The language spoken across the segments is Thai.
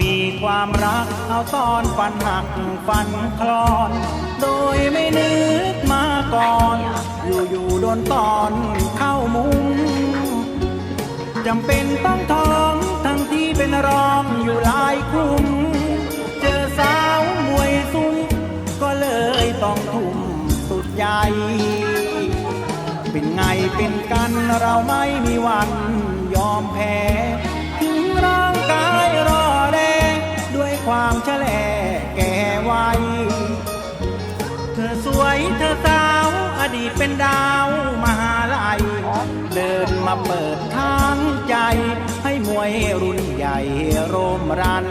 มีความรักเอาตอนฟันหักฟันคลอน โดยไม่นึกมาก่อน อยู่ๆโดนตอนเข้ามุงจำเป็นต้องท้องทั้งที่เป็นรองอยู่หลายคุ้มเจอสาวมวยซุ้มก็เลยต้องทุ่มสุดใจเป็นไงเป็นกันเราไม่มีวันยอมแพ้ ดีตเป็นดาวมหาลัย เดินมาเปิดทางใจ ให้มวยรุ่นใหญ่โรมรัน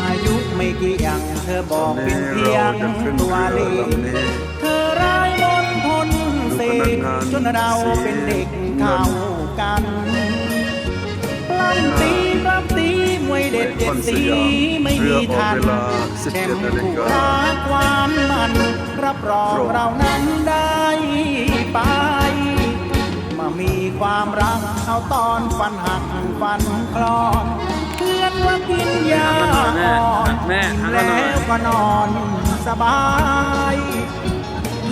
อายุไม่กี่อย่างเธอบอกเป็นเพียงตัวเลอขลำนี้เธอร้ายมนทนเสกจนเราเป็นเด็กเข้ากันปล้ำตีปล้ำตี วยเด็ดเจ็ดสีไม่มีทันแชมป์คู่รักหวานมัน รับรองเรานั้นได้ไป มามีความรักเอาตอนฟันหักฟันคลอนเพื่อนว่ากินยาอ่อนกินหันแล้วก็นอนสบาย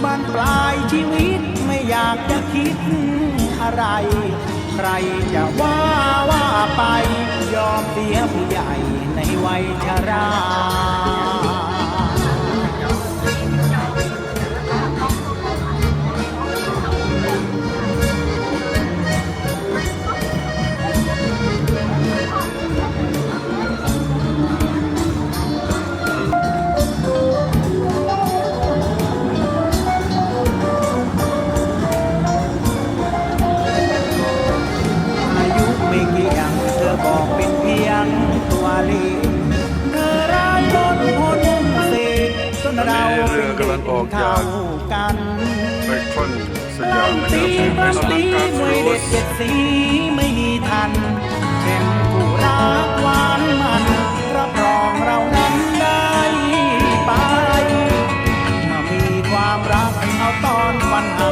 บ้านปลายชีวิตไม่อยากจะคิดอะไร ใครจะว่าว่าไป อมเสียผู้ใหญ่ในวัยชรา ลขเธอร้ายล้นพ้นเศษจนเราเป็นเด็กเท่ากันไอคนสยามนะครับปล้ำตีมวยเด็ดเจ็ดสีไม่มีทันเช่นผู้รักหวานมันรับรองเรานั้นได้ไปมามีความรักเอาตอนฟันหั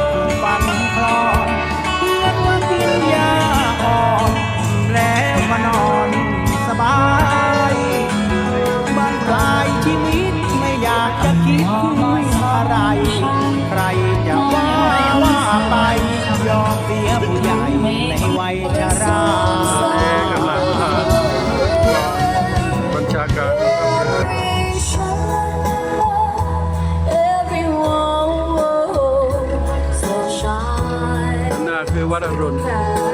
กฟั ยอมเสียผู้ใหญ่ในวัยชรากำลังผ่านบัญชาการนะครับ Everyone, so shy. หน้าคือวัดอรุณ That